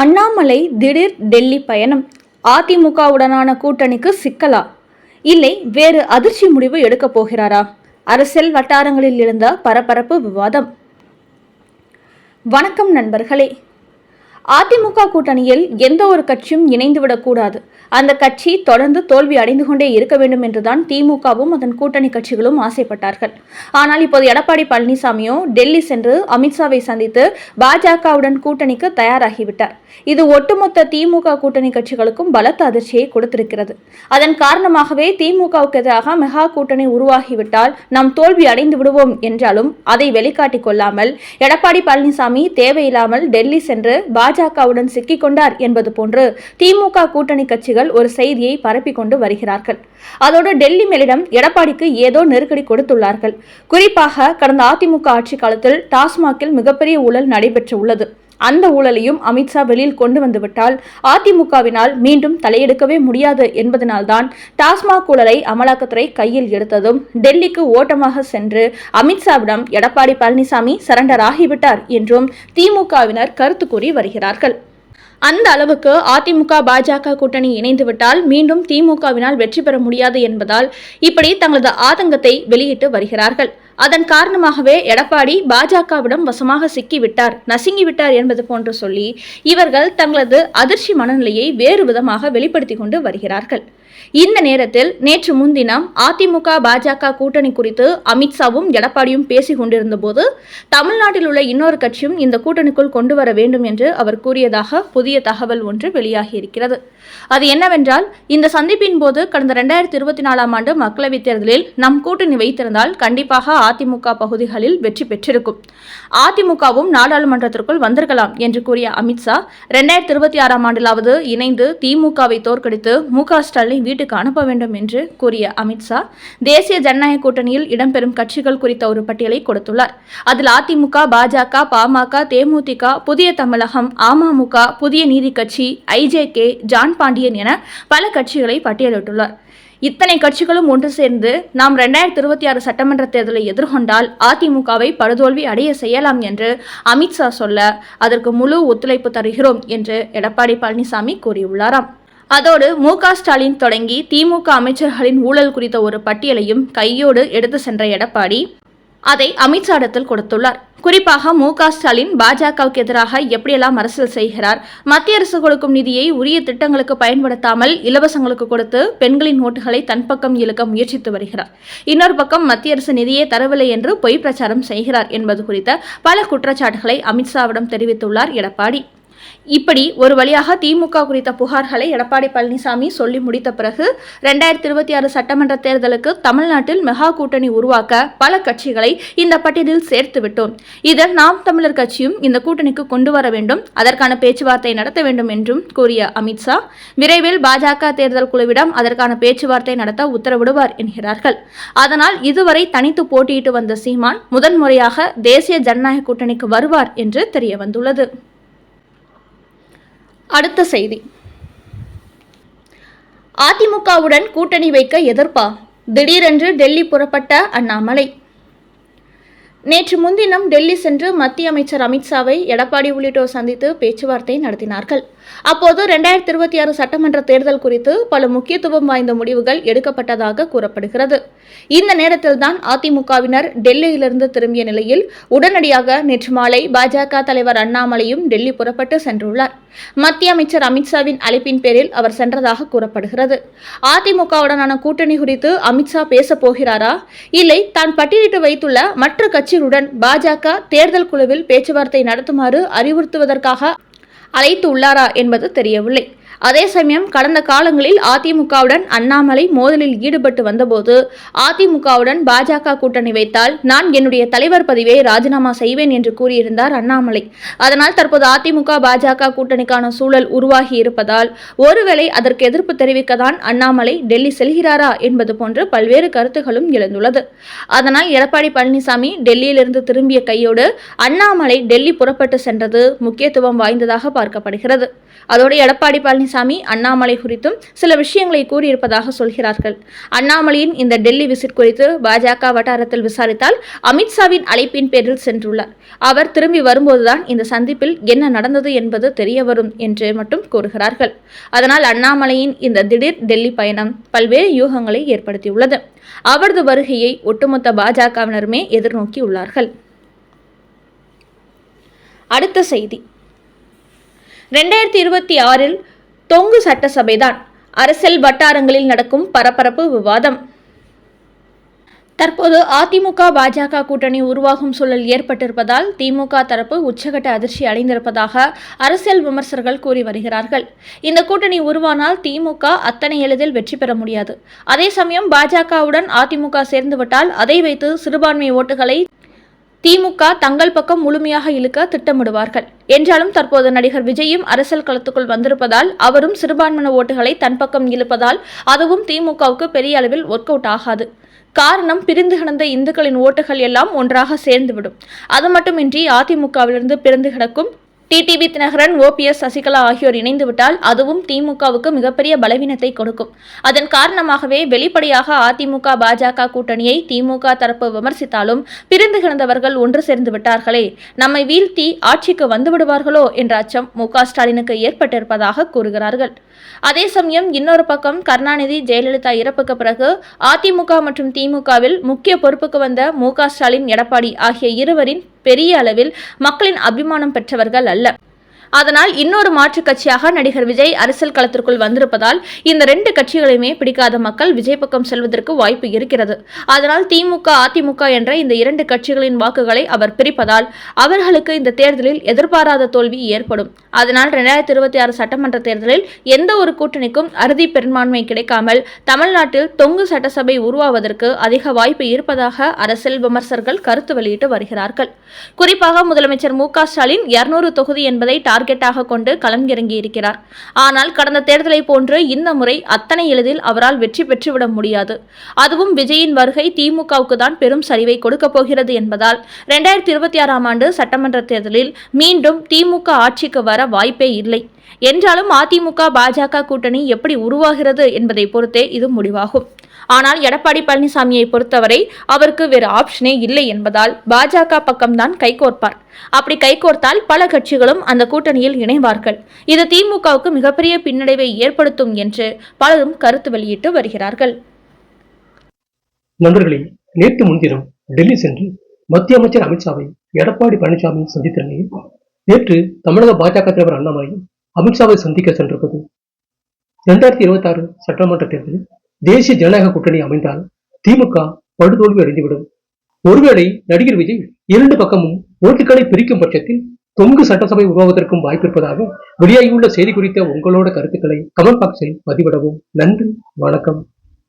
அண்ணாமலை திடீர் டெல்லி பயணம். அதிமுகவுடனான கூட்டணிக்கு சிக்கலா? இல்லை வேறு அதிர்ச்சி முடிவு எடுக்கப் போகிறாரா? அரசியல் வட்டாரங்களில் இருந்த பரபரப்பு விவாதம். வணக்கம் நண்பர்களே. அதிமுக கூட்டணியில் எந்த ஒரு கட்சியும் இணைந்துவிடக்கூடாது அந்த கட்சி தொடர்ந்து தோல்வி அடைந்து கொண்டே இருக்க வேண்டும் என்றுதான் திமுகவும் அதன் கூட்டணி கட்சிகளும் ஆசைப்பட்டார்கள். ஆனால் இப்போது எடப்பாடி பழனிசாமியோ டெல்லி சென்று அமித்ஷாவை சந்தித்து பாஜகவுடன் கூட்டணிக்கு தயாராகிவிட்டார். இது ஒட்டுமொத்த திமுக கூட்டணி கட்சிகளுக்கும் பலத்த அதிர்ச்சியை கொடுத்திருக்கிறது. அதன் காரணமாகவே திமுகவுக்கு எதிராக மெகா கூட்டணி உருவாகிவிட்டால் நாம் தோல்வி அடைந்து விடுவோம் என்றாலும் அதை வெளிக்காட்டிக் கொள்ளாமல் எடப்பாடி பழனிசாமி தேவையில்லாமல் டெல்லி சென்று பாஜகவுடன் சிக்கிக்கொண்டார் என்பது போன்று திமுக கூட்டணி கட்சிகள் ஒரு செய்தியை பரப்பிக் கொண்டு வருகிறார்கள். அதோடு டெல்லி மேலிடம் எடப்பாடிக்கு ஏதோ நெருக்கடி கொடுத்துள்ளார்கள். குறிப்பாக கடந்த அதிமுக ஆட்சி காலத்தில் டாஸ்மாகில் மிகப்பெரிய ஊழல் நடைபெற்று உள்ளது. அந்த ஊழலையும் அமித்ஷா வெளியில் கொண்டு வந்துவிட்டால் அதிமுகவினால் மீண்டும் தலையெடுக்கவே முடியாது என்பதனால்தான் டாஸ்மாக் ஊழலை அமலாக்கத்துறை கையில் எடுத்ததும் டெல்லிக்கு ஓட்டமாக சென்று அமித்ஷாவிடம் எடப்பாடி பழனிசாமி சரண்டர் ஆகிவிட்டார் என்றும் திமுகவினர் கருத்து கூறி வருகிறார்கள். அந்த அளவுக்கு அதிமுக பாஜக கூட்டணி இணைந்துவிட்டால் மீண்டும் திமுகவினால் வெற்றி பெற முடியாது என்பதால் இப்படி தங்களது ஆதங்கத்தை வெளியிட்டு வருகிறார்கள். அதன் காரணமாகவே எடப்பாடி பாஜகவிடம் வசமாக சிக்கிவிட்டார் நசுங்கிவிட்டார் என்பது போன்று சொல்லி இவர்கள் தங்களது அதிர்ச்சி மனநிலையை வேறு விதமாக வெளிப்படுத்தி கொண்டு வருகிறார்கள். இந்த நேரத்தில் நேற்று முன்தினம் அதிமுக பாஜக கூட்டணி குறித்து அமித்ஷாவும் எடப்பாடியும் பேசிக் கொண்டிருந்த போது தமிழ்நாட்டில் உள்ள இன்னொரு கட்சியும் இந்த கூட்டணிக்குள் கொண்டு வர வேண்டும் என்று அவர் கூறியதாக புதிய தகவல் ஒன்று வெளியாகியிருக்கிறது. அது என்னவென்றால் இந்த சந்திப்பின் போது கடந்த இரண்டாயிரத்தி இருபத்தி நாலாம் ஆண்டு மக்களவைத் தேர்தலில் நம் கூட்டணி வைத்திருந்தால் கண்டிப்பாக அதிமுக பகுதிகளில் வெற்றி பெற்றிருக்கும். அதிமுகவும் நாடாளுமன்றத்திற்குள் வந்திருக்கலாம் என்று கூறிய அமித்ஷா இரண்டாயிரத்தி இருபத்தி ஆறாம் ஆண்டிலாவது இணைந்து திமுகவை தோற்கடித்து மு க ஸ்டாலினை வீட்டுக்கு அனுப்ப வேண்டும் என்று கூறிய அமித்ஷா தேசிய ஜனநாயக கூட்டணியில் இடம்பெறும் கட்சிகள் குறித்த ஒரு பட்டியலை கொடுத்துள்ளார். அதில் அதிமுக பாஜக பாமக தேமுதிக புதிய தமிழகம் அமமுக புதிய நீதி கட்சி ஐஜேகே ஜான் பாண்டியன் என பல கட்சிகளை பட்டியலிட்டுள்ளார். இத்தனை கட்சிகளும் ஒன்று சேர்ந்து நாம் ரெண்டாயிரத்தி இருபத்தி ஆறு சட்டமன்ற தேர்தலை எதிர்கொண்டால் அதிமுகவை படுதோல்வி அடைய செய்யலாம் என்று அமித்ஷா சொல்ல அதற்கு முழு ஒத்துழைப்பு தருகிறோம் என்று எடப்பாடி பழனிசாமி கூறியுள்ளாராம். அதோடு மு ஸ்டாலின் தொடங்கி திமுக அமைச்சர்களின் ஊழல் குறித்த ஒரு பட்டியலையும் கையோடு எடுத்து சென்ற எடப்பாடி அதை அமித்ஷாடத்தில் கொடுத்துள்ளார். குறிப்பாக மு ஸ்டாலின் பாஜகவுக்கு எதிராக எப்படியெல்லாம் அரசியல் செய்கிறார் மத்திய அரசு கொடுக்கும் நிதியை உரிய திட்டங்களுக்கு பயன்படுத்தாமல் இலவசங்களுக்கு கொடுத்து பெண்களின் ஓட்டுகளை தன் பக்கம் இழுக்க முயற்சித்து வருகிறார். இன்னொரு பக்கம் மத்திய அரசு நிதியே தரவில்லை என்று பொய் பிரச்சாரம் செய்கிறார் என்பது குறித்த பல குற்றச்சாட்டுகளை அமித்ஷாவிடம் தெரிவித்துள்ளார் எடப்பாடி. இப்படி ஒரு வழியாக திமுக குறித்த புகார்களை எடப்பாடி பழனிசாமி சொல்லி முடித்த பிறகு ரெண்டாயிரத்தி இருபத்தி ஆறு சட்டமன்ற தேர்தலுக்கு தமிழ்நாட்டில் மெகா கூட்டணி உருவாக்க பல கட்சிகளை இந்த பட்டியலில் சேர்த்து விட்டோம். இதில் நாம் தமிழர் கட்சியும் இந்த கூட்டணிக்கு கொண்டு வர வேண்டும். அதற்கான பேச்சுவார்த்தை நடத்த வேண்டும் என்றும் கூறிய அமித்ஷா விரைவில் பாஜக தேர்தல் குழுவிடம் அதற்கான பேச்சுவார்த்தை நடத்த உத்தரவிடுவார் என்கிறார்கள். அதனால் இதுவரை தனித்து போட்டியிட்டு வந்த சீமான் முதன்முறையாக தேசிய ஜனநாயக கூட்டணிக்கு வருவார் என்று தெரிய வந்துள்ளது அடுத்த செய்தி. அதிமுகவுடன் கூட்டணி வைக்க எதிர்ப்பா? திடீரென்று டெல்லி புறப்பட்ட அண்ணாமலை. நேற்று முன்தினம் டெல்லி சென்று மத்திய அமைச்சர் அமித்ஷாவை எடப்பாடி உள்ளிட்டோர் சந்தித்து பேச்சுவார்த்தை நடத்தினார்கள். அப்போது ரெண்டாயிரத்தி இருபத்தி ஆறு சட்டமன்ற தேர்தல் குறித்து பல முக்கியத்துவம் வாய்ந்த முடிவுகள் எடுக்கப்பட்டதாக கூறப்படுகிறது. இந்த நேரத்தில்தான் அதிமுகவினர் டெல்லியிலிருந்து திரும்பிய நிலையில் உடனடியாக நேற்று மாலை பாஜக தலைவர் அண்ணாமலையும் டெல்லி புறப்பட்டு சென்றுள்ளார். மத்திய அமைச்சர் அமித்ஷாவின் அழைப்பின் பேரில் அவர் சென்றதாக கூறப்படுகிறது. அதிமுகவுடனான கூட்டணி குறித்து அமித்ஷா பேசப் போகிறாரா? இல்லை தான் பட்டியலிட்டு வைத்துள்ள மற்ற கட்சிகளுடன் பாஜக தேர்தல் குழுவில் பேச்சுவார்த்தை நடத்துமாறு அறிவுறுத்துவதற்காக அழைத்து உள்ளாரா என்பது தெரியவில்லை. அதே சமயம் கடந்த காலங்களில் அதிமுகவுடன் அண்ணாமலை மோதலில் ஈடுபட்டு வந்தபோது அதிமுகவுடன் பாஜக கூட்டணி வைத்தால் நான் என்னுடைய தலைவர் பதவியை ராஜினாமா செய்வேன் என்று கூறியிருந்தார் அண்ணாமலை. அதனால் தற்போது அதிமுக பாஜக கூட்டணிக்கான சூழல் உருவாகி இருப்பதால் ஒருவேளை அதற்கு எதிர்ப்பு தெரிவிக்கத்தான் அண்ணாமலை டெல்லி செல்கிறாரா என்பது போன்று பல்வேறு கருத்துகளும் எழுந்துள்ளது. அதனால் எடப்பாடி பழனிசாமி டெல்லியிலிருந்து திரும்பிய கையோடு அண்ணாமலை டெல்லி புறப்பட்டு சென்றது முக்கியத்துவம் வாய்ந்ததாக எதிர்பார்க்கப்படுகிறது அதோடு எடப்பாடி பழனிசாமி அண்ணாமலை குறித்தும் சில விஷயங்களை கூறியிருப்பதாக சொல்கிறார்கள். அண்ணாமலையின் இந்த டெல்லி விசிட் குறித்து பாஜக வட்டாரத்தில் விசாரித்தால் அமித்ஷாவின் அழைப்பின் பேரில் சென்றுள்ளார். அவர் திரும்பி வரும்போதுதான் இந்த சந்திப்பில் என்ன நடந்தது என்பது தெரிய வரும் என்று மட்டும் கூறுகிறார்கள். அதனால் அண்ணாமலையின் இந்த திடீர் டெல்லி பயணம் பல்வேறு யூகங்களை ஏற்படுத்தியுள்ளது. அவரது வருகையை ஒட்டுமொத்த பாஜகவினருமே எதிர்நோக்கியுள்ளார்கள். அடுத்த செய்தி. ரெண்டாயிரத்தி இருபத்தி ஆறில் தொங்கு சட்டசபைதான். அரசியல் வட்டாரங்களில் நடக்கும் பரபரப்பு விவாதம். தற்போது அதிமுக பாஜக கூட்டணி உருவாகும் சூழல் ஏற்பட்டிருப்பதால் திமுக தரப்பு உச்சகட்ட அதிர்ச்சி அடைந்திருப்பதாக அரசியல் விமர்சகர்கள் கூறி வருகிறார்கள். இந்த கூட்டணி உருவானால் திமுக அத்தனை எளிதில் வெற்றி பெற முடியாது. அதே சமயம் பாஜகவுடன் அதிமுக சேர்ந்துவிட்டால் அதை வைத்து சிறுபான்மை ஓட்டுகளை திமுக தங்கள் பக்கம் முழுமையாக இழுக்க திட்டமிடுவார்கள். என்றாலும் தற்போது நடிகர் விஜயும் அரசியல் களத்துக்குள் வந்திருப்பதால் அவரும் சிறுபான்மையின ஓட்டுகளை தன் பக்கம் இழுப்பதால் அதுவும் திமுகவுக்கு பெரிய அளவில் ஒர்க் அவுட் ஆகாது. காரணம் பிரிந்து கிடந்த இந்துக்களின் ஓட்டுகள் எல்லாம் ஒன்றாக சேர்ந்துவிடும். அது மட்டுமின்றி அதிமுகவிலிருந்து பிரிந்து கிடக்கும் டிடிவி தினகரன் ஓபிஎஸ் சசிகலா ஆகியோர் இணைந்துவிட்டால் அதுவும் திமுகவுக்கு மிகப்பெரிய பலவீனத்தை கொடுக்கும். அதன் காரணமாகவே வெளிப்படையாக அதிமுக பாஜக கூட்டணியை திமுக தரப்பு விமர்சித்தாலும் பிரிந்து கிடந்தவர்கள் ஒன்று சேர்ந்து விட்டார்களே. நம்மை வீழ்த்தி ஆட்சிக்கு வந்துவிடுவார்களோ என்ற அச்சம் மு ஸ்டாலினுக்கு ஏற்பட்டிருப்பதாக கூறுகிறார்கள். அதே சமயம் இன்னொரு பக்கம் கருணாநிதி ஜெயலலிதா இறப்புக்கு பிறகு அதிமுக மற்றும் திமுகவில் முக்கிய பொறுப்புக்கு வந்த மு ஸ்டாலின் எடப்பாடி ஆகிய இருவரின் பெரிய அளவில் மக்களின் அபிமானம் பெற்றவர்கள் அல்ல. அதனால் இன்னொரு மாற்றுக் கட்சியாக நடிகர் விஜய் அரசியல் களத்திற்குள் வந்திருப்பதால் இந்த ரெண்டு கட்சிகளையுமே பிடிக்காத மக்கள் விஜய் பக்கம் செல்வதற்கு வாய்ப்பு இருக்கிறது. அதனால் திமுக அதிமுக என்ற இந்த இரண்டு கட்சிகளின் வாக்குகளை அவர் பிரிப்பதால் அவர்களுக்கு இந்த தேர்தலில் எதிர்பாராத தோல்வி ஏற்படும். அதனால் இரண்டாயிரத்தி இருபத்தி ஆறு சட்டமன்ற தேர்தலில் எந்த ஒரு கூட்டணிக்கும் அறுதி பெரும்பான்மை கிடைக்காமல் தமிழ்நாட்டில் தொங்கு சட்டசபை உருவாவதற்கு அதிக வாய்ப்பு இருப்பதாக அரசியல் விமர்சகர்கள் கருத்து வெளியிட்டு வருகிறார்கள். குறிப்பாக முதலமைச்சர் மு க ஸ்டாலின் இருநூறு தொகுதி என்பதை டார்கெட்டாக கொண்டு களமிறங்கி இருக்கிறார். ஆனால் கடந்த தேர்தலை போன்று இந்த முறை அத்தனை எளிதில் அவரால் வெற்றி பெற்றுவிட முடியாது. அதுவும் விஜயின் வருகை திமுகவுக்கு தான் பெரும் சரிவை கொடுக்கப் போகிறது என்பதால் இரண்டாயிரத்தி இருபத்தி ஆறாம் ஆண்டு சட்டமன்ற தேர்தலில் மீண்டும் திமுக ஆட்சிக்கு வர வாய்ப்பே இல்லை. என்றாலும் அதிமுக பாஜக கூட்டணி எப்படி உருவாகிறது என்பதை பொறுத்தே இது முடிவாகும். ஆனால் எடப்பாடி பழனிசாமியை பொறுத்தவரை அவருக்கு வேறு ஆப்ஷனே இல்லை என்பதால் பாஜக பக்கம்தான் கைகோர்ப்பார். அப்படி கைகோர்த்தால் பல கட்சிகளும் அந்த கூட்டணியில் இணைவார்கள். இது திமுகவுக்கு மிகப்பெரிய பின்னடைவை ஏற்படுத்தும் என்று பலரும் கருத்து வெளியிட்டு வருகிறார்கள். நண்பர்களே நேற்று முன்தினம் டெல்லி சென்று மத்திய அமைச்சர் அமித்ஷாவை எடப்பாடி பழனிசாமி சந்தித்த நிலையில் நேற்று தமிழக பாஜக தலைவர் அண்ணாமலையும் அமித்ஷாவை சந்திக்க சென்றிருப்பது. இரண்டாயிரத்தி இருபத்தி ஆறு சட்டமன்ற தேர்தலில் தேசிய ஜனநாயக கூட்டணி அமைந்தால் திமுக படுதோல்வி அறிந்துவிடும் ஒருவேளை நடிகர் விஜய் இரண்டு பக்கமும் ஓட்டுகளை பிரிக்கும் பட்சத்தில் தொங்கு சட்டசபை உருவாவதற்கும் வாய்ப்பிருப்பதாக வெளியாகியுள்ள செய்தி குறித்த உங்களோட கருத்துக்களை கமெண்ட் பாக்ஸில் பதிவிடவும். நன்றி வணக்கம்.